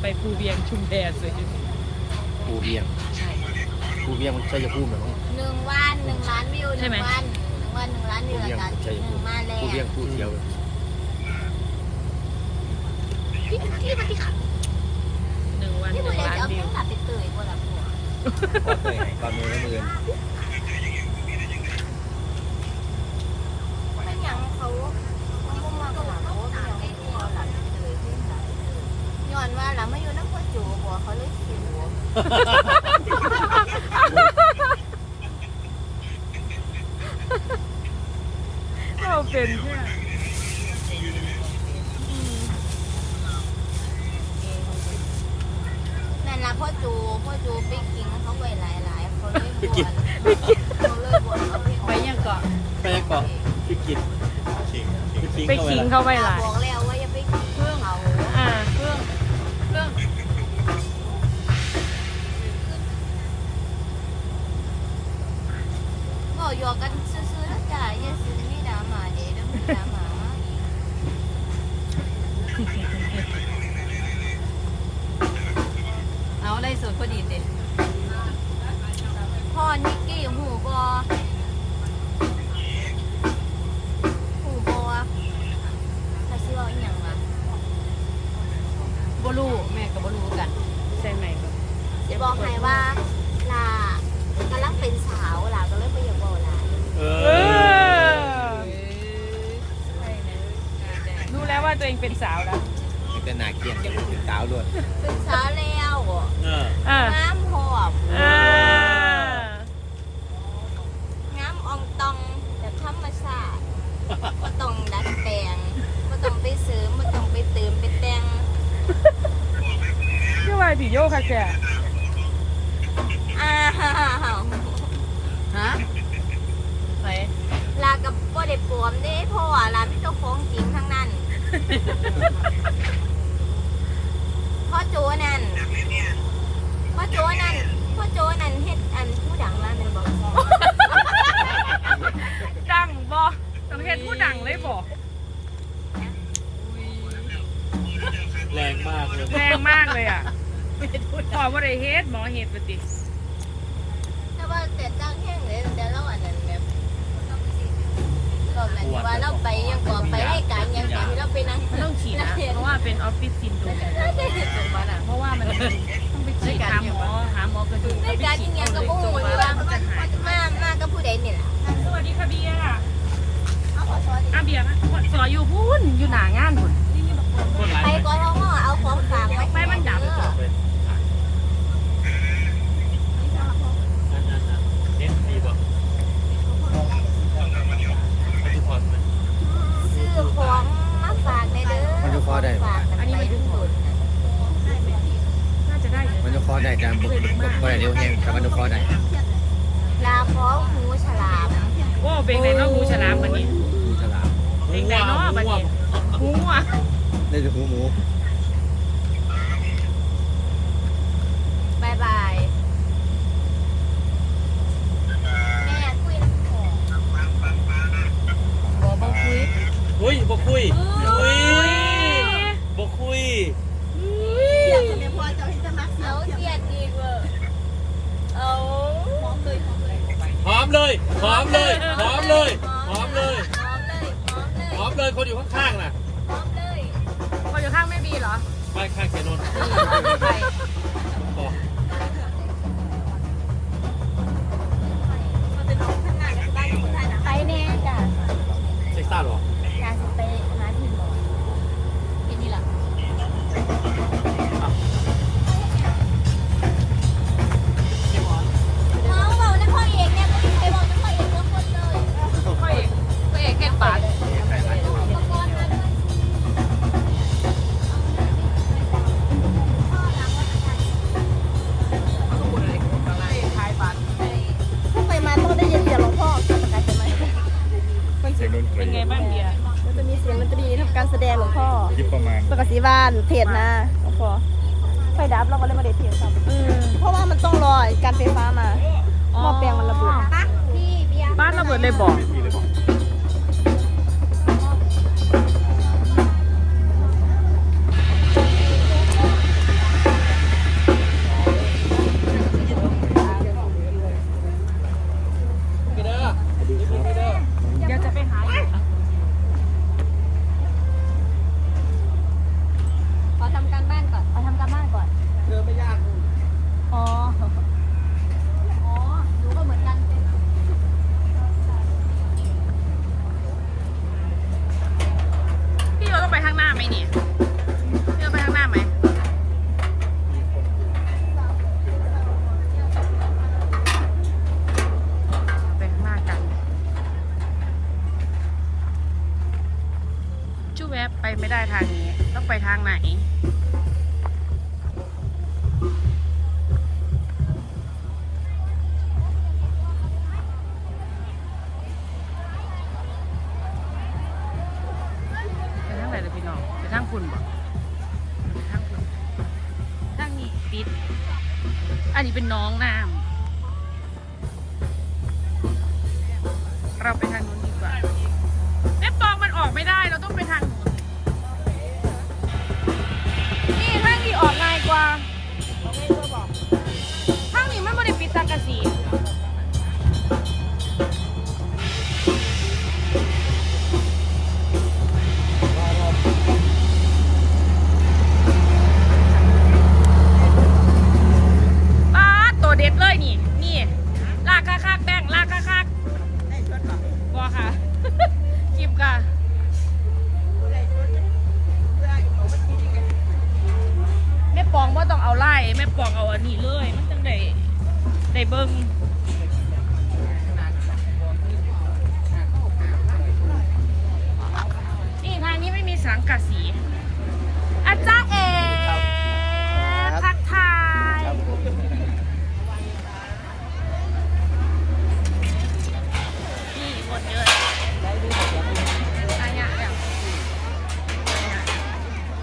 ไปภูเวียงชุมแพเลยภูเวียงใช่ ภูเวียงมันใช่จะพูดเหมือนหนึ่งวันหนึ่งล้านวิวหใช่นึ่งไหมวันหนึ่งวันหนึ่งล้านวิภูวเวียงกันใช่จะพูดมาแล้วภูเวียงพูดเดียวพี่พี่มาที่ขับหนึ่งวันหพี่บุนึ่เรงล้านจะเอาวิเพิ่วงขับไปเตยกว่าละผัวก็เคยให้ตอนมือแล้วมือไม่ยังเขาเขาบ่มาขนาดเขาไม่ยังเขาหลับไปเตยที่ไหนย้อนว่าหลังมาอยู่น้ัวเขาเลยขิวเราเป็นเพื่อนั่นละพ่อจูพ่อจูไปกินเขาไว้หลายหลายๆเขาเลยบวชเขาเลยบวชเอาเลงไปยังเกาะไปเกาะพี่กินไปขิงเข้าไปหลาย บอกแล้ บอกหยอกกันซื่อๆแล้วจ้ะอย่าซื้อนี่ดาหมาเด้เด้อมีดาหมาเอาได้สดพอดีเด็ดพ่อนิกกี้หูบอหูบอถ้าชื่อว่าอหย่างวะ บ่รู้แม่ก็บ่รู้กัน เส้นไหนก่อน จะบอกให้ว่าลากำลังเป็นสาวลาก็เลยไปอยากบอกลา เอ เอ อ อรู้แล้ วว่าตัวเองเป็นสาวแล้วแต่หนาเกียนจะเป็นสาวด้วยเป็นสาวแล้วเอออ่างามหอบอ่างามอองตองแบบธรรมชาติก็ต้องดัดแปลงก็ต้องไปเสริมก็ต้องไปเติมไปแต่งชื่อว่าถือโยกค่ะแกอ้าวฮะไปลากับบ่ได้ปลอมเด้เพราะว่าลามีเจ้าของจริงทั้งนั้น พ่อโจนั่นพ่อโจนั่นพ่อโจนั่นเฮ็ดอันผู้ดังมาเป็นบอกดังบอต้องเห็นผู้ดังเลยบอแรงมากเลยแรงมากเลยอะพอว่าได้เฮ็ดหมอเฮ็ดปฏิแต่ว่าแต่จ้างแห้งเลยแต่เราอันนั้นแบบ ก็หมายถึงว่าเราไปยังก่อไปให้การยังแต่ที่เราไปนั่งมันต้องฉีดนะ เพราะว่าเป็นออฟฟิศซินโดรมตรงมาน่ะเพราะว่ามันต้องไปฉีดหาหมอหาหมอกระดูกให้การยังยังก็บ่ฮู้อยู่ว่ามามากับผู้ใดนี่ล่ะสวัสดีค่ะเบียร์อะเบียร์นะสออยู่พูนอยู่หนางานพุ่น ไปกทมเอาของฝากไว้ ไม่มันดับ เออ เน็ตดีป่ะทุกคน ซื้อของมาฝากในเด้อ มันจะพอได้ ฝากกันไปทุกคน น่าจะได้เลย มันจะคอได้แต่บุกบุกก็ได้เร็วแห้งแต่มันจะคอได้ ลาพร้อมหูฉลาม โอ้เป็นไดเนาะหมูฉลามวันนี้ดูฉลามเป็นไดเนาะวันนี้หมูอะ ได้จะหูหมู บายบายแม่คุยน้ำหอม บ่บ่คุย อุ้ยบอกคุยอุ้ยบอกคุย เสียงจะไม่พอจะให้จะมักเอาเสียดดีเวอร์เอาหอมเลยหอมเลย หอมเลยหอมเลยหอมเลยหอมเลย หอมเลยหอม เลยหอมเลยคนอยู่ข้างๆน่ะหอมเลยคนอยู่ข้างไม่บีเหรอไปข้างเสียนนท์ไปบอกไปแน่จ้ะเซ็กซ่าหรอการสิไปหาที่หมอกินนี่ล่ะ มาณปกติบ้านเทศนะหลวงพ่อไฟดับเราก็เลยมาเดทเทศซ้ำเออเพราะว่ามันต้องรอการไฟฟ้ามาหม้อแปลงมันระเบิดพี่เบียร์ บ้านระเบิดเลยบอกพี่เลยบอก ไม่ได้ทางนี้ ต้องไปทางไหน ไปทางไหนเลยพี่น้อง ไปทางคุณบ่ไปทางคุณทางนี้ปิด อันนี้เป็นน้องน้ำเราไปทางนู้นดีกว่าแม่ปองมันออกไม่ได้เราต้อง องเอาอันนี้เลย มันจังได้ได้เบิ้งนี่ทางนี้ไม่มีสังกะสีอาจารย์เอทักทายนี่คนเยอะอันเนี้ยเนี่ย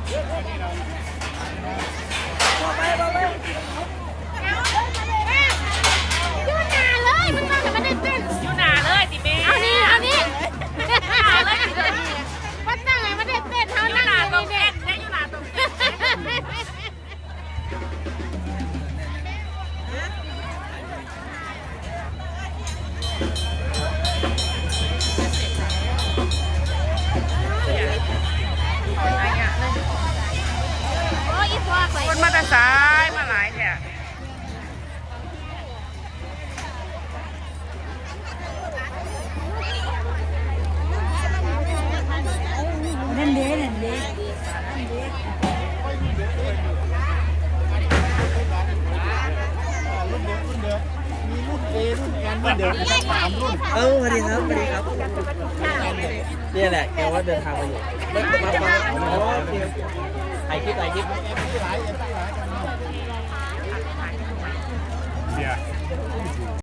อันเนี้ยยู วกไปคนมาแต่สายมาหลายแถวนั่นเด้นั่นเด้เออสวัสดีครับสวัสดีครับเนี่ยแหละแกว่าเดินทางมาอยู่ไม่มาฟังอ๋อโอเคถ่ายคลิปถ่ายคลิป